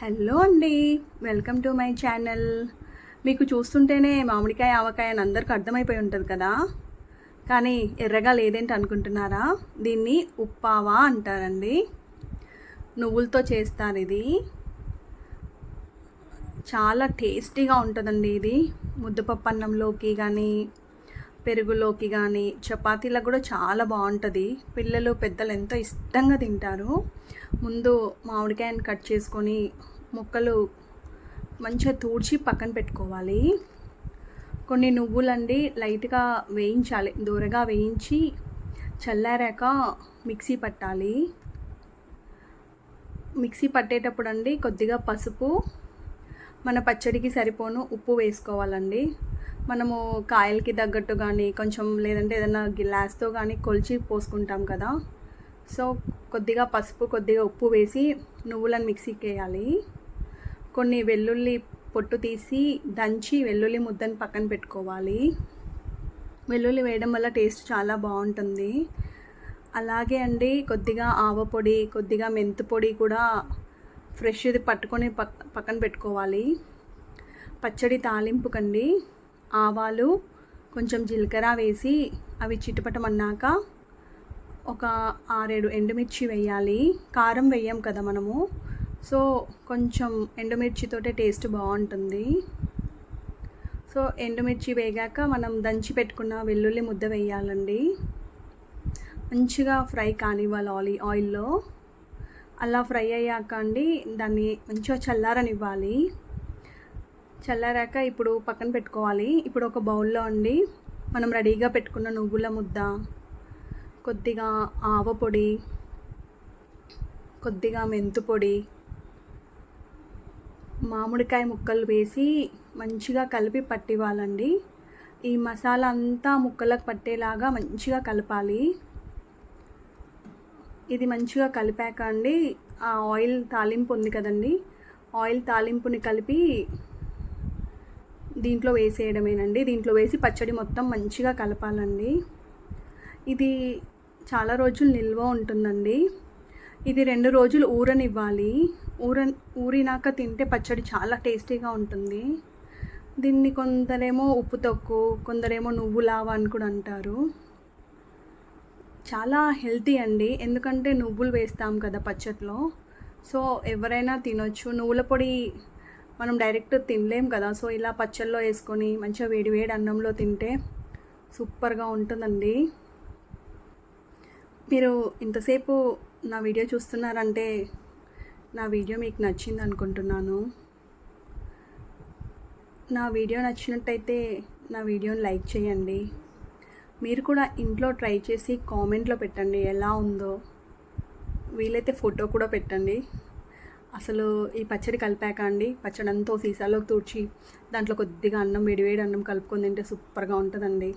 Hello అండి. Welcome to my channel. మీకు చూస్తుంటేనే మామిడికాయ ఆవకాయ అని అందరికీ అర్థమైపోయి ఉంటుంది కదా? కానీ ఎర్రగా లేదేంటి అనుకుంటున్నారా? దీన్ని ఉప్పావా అంటారండి. నువ్వులతో చేస్తారు ఇది. చాలా టేస్టీగా ఉంటుందండి ఇది. ముద్దపప్పు అన్నంలోకి కానీ పెరుగులోకి కానీ చపాతీలకు కూడా చాలా బాగుంటుంది. పిల్లలు పెద్దలు ఎంతో ఇష్టంగా తింటారు. ముందు మామిడికాయని కట్ చేసుకొని ముక్కలు మంచిగా తూడ్చి పక్కన పెట్టుకోవాలి. కొన్ని నువ్వులండి లైట్గా వేయించాలి. దూరగా వేయించి చల్లారాక మిక్సీ పట్టాలి. మిక్సీ పట్టేటప్పుడు అండి కొద్దిగా పసుపు మన పచ్చడికి సరిపోను ఉప్పు వేసుకోవాలండి. మనము కాయలకి తగ్గట్టు కానీ కొంచెం లేదంటే ఏదైనా గ్లాస్తో కానీ కొలిచి పోసుకుంటాం కదా. సో కొద్దిగా పసుపు కొద్దిగా ఉప్పు వేసి నువ్వులను మిక్సీకి వేయాలి. కొన్ని వెల్లుల్లి పొట్టు తీసి దంచి వెల్లుల్లి ముద్దని పక్కన పెట్టుకోవాలి. వెల్లుల్లి వేయడం వల్ల టేస్ట్ చాలా బాగుంటుంది. అలాగే అండి కొద్దిగా ఆవ పొడి కొద్దిగా మెంతు పొడి కూడా ఫ్రెష్ది పట్టుకొని పక్ పక్కన పెట్టుకోవాలి. పచ్చడి తాలింపుకండి. ఆవాలు కొంచెం జీలకర్ర వేసి అవి చిటపటమన్నాక ఒక ఆరేడు ఎండుమిర్చి వేయాలి. కారం వేయం కదా మనము. సో కొంచెం ఎండుమిర్చితోటే టేస్ట్ బాగుంటుంది. సో ఎండుమిర్చి వేగాక మనం దంచి పెట్టుకున్న వెల్లుల్లి ముద్ద వేయాలండి. మంచిగా ఫ్రై కానివ్వాలి ఆయిల్ ఆయిల్లో. అలా ఫ్రై అయ్యాక అండి దాన్ని మంచిగా చల్లారనివ్వాలి. చల్లారాక ఇప్పుడు పక్కన పెట్టుకోవాలి. ఇప్పుడు ఒక బౌల్లో ఉండి మనం రెడీగా పెట్టుకున్న నువ్వుల ముద్ద కొద్దిగా ఆవ పొడి కొద్దిగా మెంతు పొడి మామిడికాయ ముక్కలు వేసి మంచిగా కలిపి పట్టివ్వాలండి. ఈ మసాలా అంతా ముక్కలకు పట్టేలాగా మంచిగా కలపాలి. ఇది మంచిగా కలిపాక అండి ఆ ఆయిల్ తాలింపు ఉంది కదండి ఆయిల్ తాలింపుని కలిపి దీంట్లో వేసేయడమేనండి. దీంట్లో వేసి పచ్చడి మొత్తం మంచిగా కలపాలండి. ఇది చాలా రోజులు నిల్వ ఉంటుందండి. ఇది రెండు రోజులు ఊరనివ్వాలి. ఊర ఊరినాక తింటే పచ్చడి చాలా టేస్టీగా ఉంటుంది. దీన్ని కొందరేమో ఉప్పు తొక్కు కొందరేమో నువ్వు లావా అని కూడా అంటారు. చాలా హెల్తీ అండి. ఎందుకంటే నువ్వులు వేస్తాం కదా పచ్చట్లో. సో ఎవరైనా తినొచ్చు. నువ్వుల పొడి మనం డైరెక్ట్ తినలేం కదా. సో ఇలా పచ్చళ్ళలో వేసుకొని మంచిగా వేడి వేడి అన్నంలో తింటే సూపర్గా ఉంటుందండి. మీరు ఇంతసేపు నా వీడియో చూస్తున్నారంటే నా వీడియో మీకు నచ్చింది అనుకుంటున్నాను. నా వీడియో నచ్చినట్టయితే నా వీడియోని లైక్ చేయండి. మీరు కూడా ఇంట్లో ట్రై చేసి కామెంట్లో పెట్టండి ఎలా ఉందో. వీలైతే ఫోటో కూడా పెట్టండి. అసలు ఈ పచ్చడి కలిపాక అండి పచ్చడి అంతా సీసాలోకి తూడ్చి దాంట్లో కొద్దిగా అన్నం వేడివేడి అన్నం కలుపుకొని తింటే సూపర్గా ఉంటుందండి.